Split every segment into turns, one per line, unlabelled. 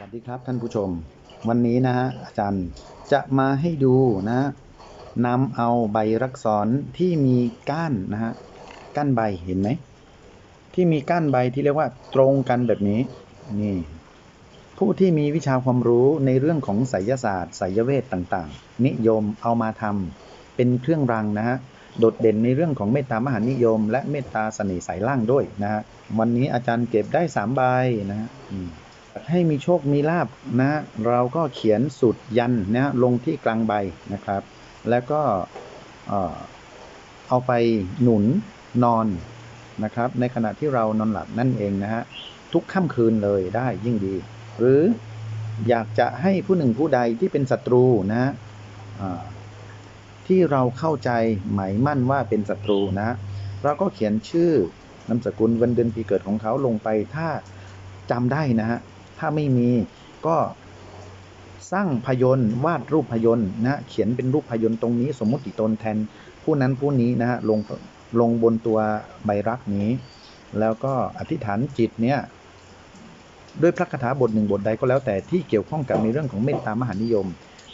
วัสดีครับท่านผู้ชม วันนี้นะฮะอาจารย์จะมาให้ดูนะนำเอาใบรักษรที่มีก้านนะฮะก้านใบเห็นไหมที่มีก้านใบที่เรียกว่าตรงกันแบบนี้นี่ ผู้ที่มีวิชาความรู้ในเรื่องของไสยศาสตร์ไสยเวทต่างๆ นิยมเอามาทำเป็นเครื่องรางนะฮะโดดเด่นในเรื่องของเมตตามหานิยม และเมตตาเสน่ห์สายล่างด้วยนะฮะวันนี้อาจารย์เก็บได้สามใบนะฮะ ให้มีโชคมีลาบนะเราก็เขียนสูตรยันนะลงที่กลางใบนะครับ แล้วก็เอาไปหนุนนอนนะครับ ในขณะที่เรานอนหลับนั่นเองนะฮะทุกค่ำคืนเลยได้ยิ่งดี หรืออยากจะให้ผู้หนึ่งผู้ใดที่เป็นศัตรูนะฮะที่เราเข้าใจหมายมั่นว่าเป็นศัตรูนะเราก็เขียนชื่อนามสกุลวันเดือนปีเกิดของเขาลงไปถ้าจำได้นะฮะ ถ้าไม่มีก็สร้างพยนต์วาดรูปพยนต์นะเขียนเป็นรูปพยนต์ตรงนี้ สมมติตนแทนผู้นั้นผู้นี้นะฮะลงลงบนตัวใบรักนี้ แล้วก็อธิษฐานจิตเนี่ยด้วยพระคาถาบทหนึ่งบทใดก็แล้วแต่ที่เกี่ยวข้องกับในเรื่องของเมตตามหานิยม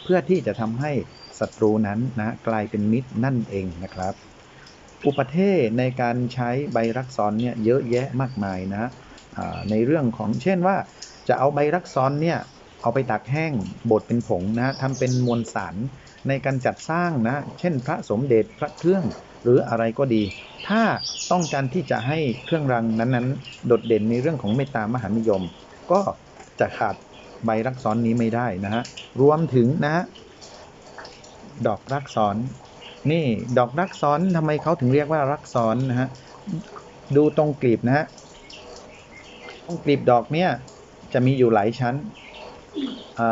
เพื่อที่จะทำให้ศัตรูนั้นนะกลายเป็นมิตรนั่นเองนะครับ อุปเทศในการใช้ใบรักซ้อนเนี่ยเยอะแยะมากมายนะในเรื่องของเช่นว่า จะเอาใบรักซ้อนเนี่ยเอาไปตักแห้งบดเป็นผงนะทำเป็นมวลสารในการจัดสร้างนะ เช่นพระสมเด็จพระเครื่องหรืออะไรก็ดี ถ้าต้องการที่จะให้เครื่องรางนั้นๆ โดดเด่นในเรื่องของเมตตามหานิยม ก็จะขาดใบรักซ้อนนี้ไม่ได้นะฮะ รวมถึงนะฮะดอกรักซ้อน นี่ดอกรักซ้อนทำไมเขาถึงเรียกว่ารักซ้อนนะฮะ ดูตรงกลีบนะฮะ ตรงกลีบดอกเนี่ย จะมีอยู่หลายชั้น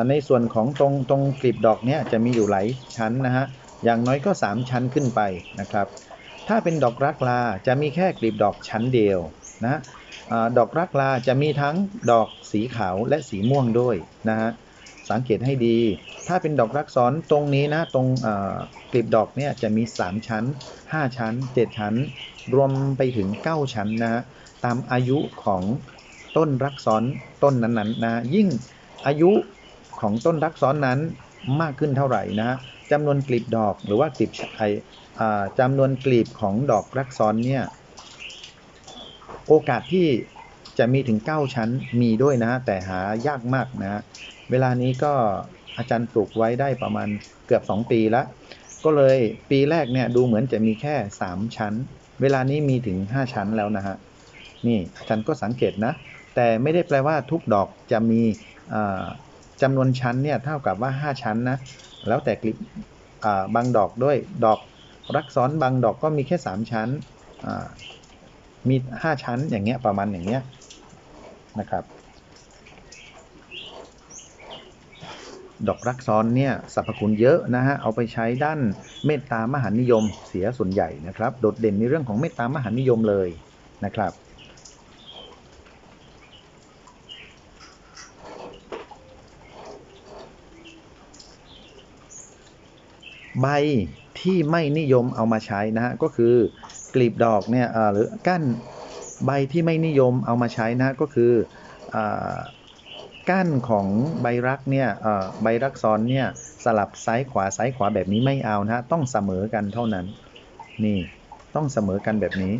ในส่วนของตรงตรงกลีบดอกเนี่ยจะมีอยู่หลายชั้นนะฮะ อย่างน้อยก็ 3 ชั้นขึ้นไปนะครับ ถ้าเป็นดอกรักลาจะมีแค่กลีบดอกชั้นเดียวนะอาดอกรักลาจะมีทั้งดอกสีขาวและสีม่วงด้วยนะฮะ สังเกตให้ดี ถ้าเป็นดอกรักซ้อนตรงนี้นะตรงกลีบดอกเนี่ยจะมี 3 ชั้น 5 ชั้น 7 ชั้น รวมไปถึง 9 ชั้นนะฮะตามอายุของ ต้นรักซ้อนต้นนั้นๆนะยิ่งอายุของต้นรักซ้อนนั้นมากขึ้นเท่าไหร่นะจำนวนกลีบดอกหรือว่ากลีบไอจำนวนกลีบของดอกรักซ้อนเนี่ยโอกาสที่จะมีถึง 9 ชั้นมีด้วยนะ แต่หายากมากนะเวลานี้ก็อาจารย์ปลูกไว้ได้ประมาณเกือบ 2 ปีล้วก็เลยปีแรกเนี่ยดูเหมือนจะมีแค่ 3 ชั้น เวลานี้มีถึง 5 ชั้นแล้วนะฮะนี่อาจารย์ก็สังเกตนะ แต่ไม่ได้แปลว่าทุกดอกจะมีจำนวนชั้นเนี่ยเท่ากับว่า 5 ชั้นนะ แล้วแต่กลีบบางดอกด้วยดอกรักซ้อนบางดอกก็มีแค่ 3 ชั้น มี 5 ชั้นอย่างเงี้ยประมาณอย่างเงี้ยนะครับดอกรักซ้อนเนี่ยสรรพคุณเยอะนะฮะ เอาไปใช้ด้านเมตตามหานิยมเสียส่วนใหญ่นะครับ โดดเด่นในเรื่องของเมตตามหานิยมเลยนะครับ ใบที่ไม่นิยมเอามาใช้นะฮะก็คือกลีบดอกเนี่ยหรือก้านใบที่ไม่นิยมเอามาใช้นะก็คืออก้านของใบรักเนี่ยใบรักซ้อนเนี่ยสลับซ้ายขวาซ้ายขวาแบบนี้ไม่เอานะฮะต้องเสมอกันเท่านั้น นี่ต้องเสมอกันแบบนี้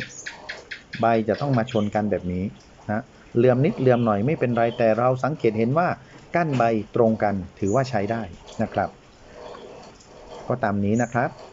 ใบจะต้องมาชนกันแบบนี้นะเหลื่อมนิดเหลื่อมหน่อยไม่เป็นไรแต่เราสังเกตเห็นว่าก้านใบตรงกันถือว่าใช้ได้นะครับ ก็ตามนี้นะครับ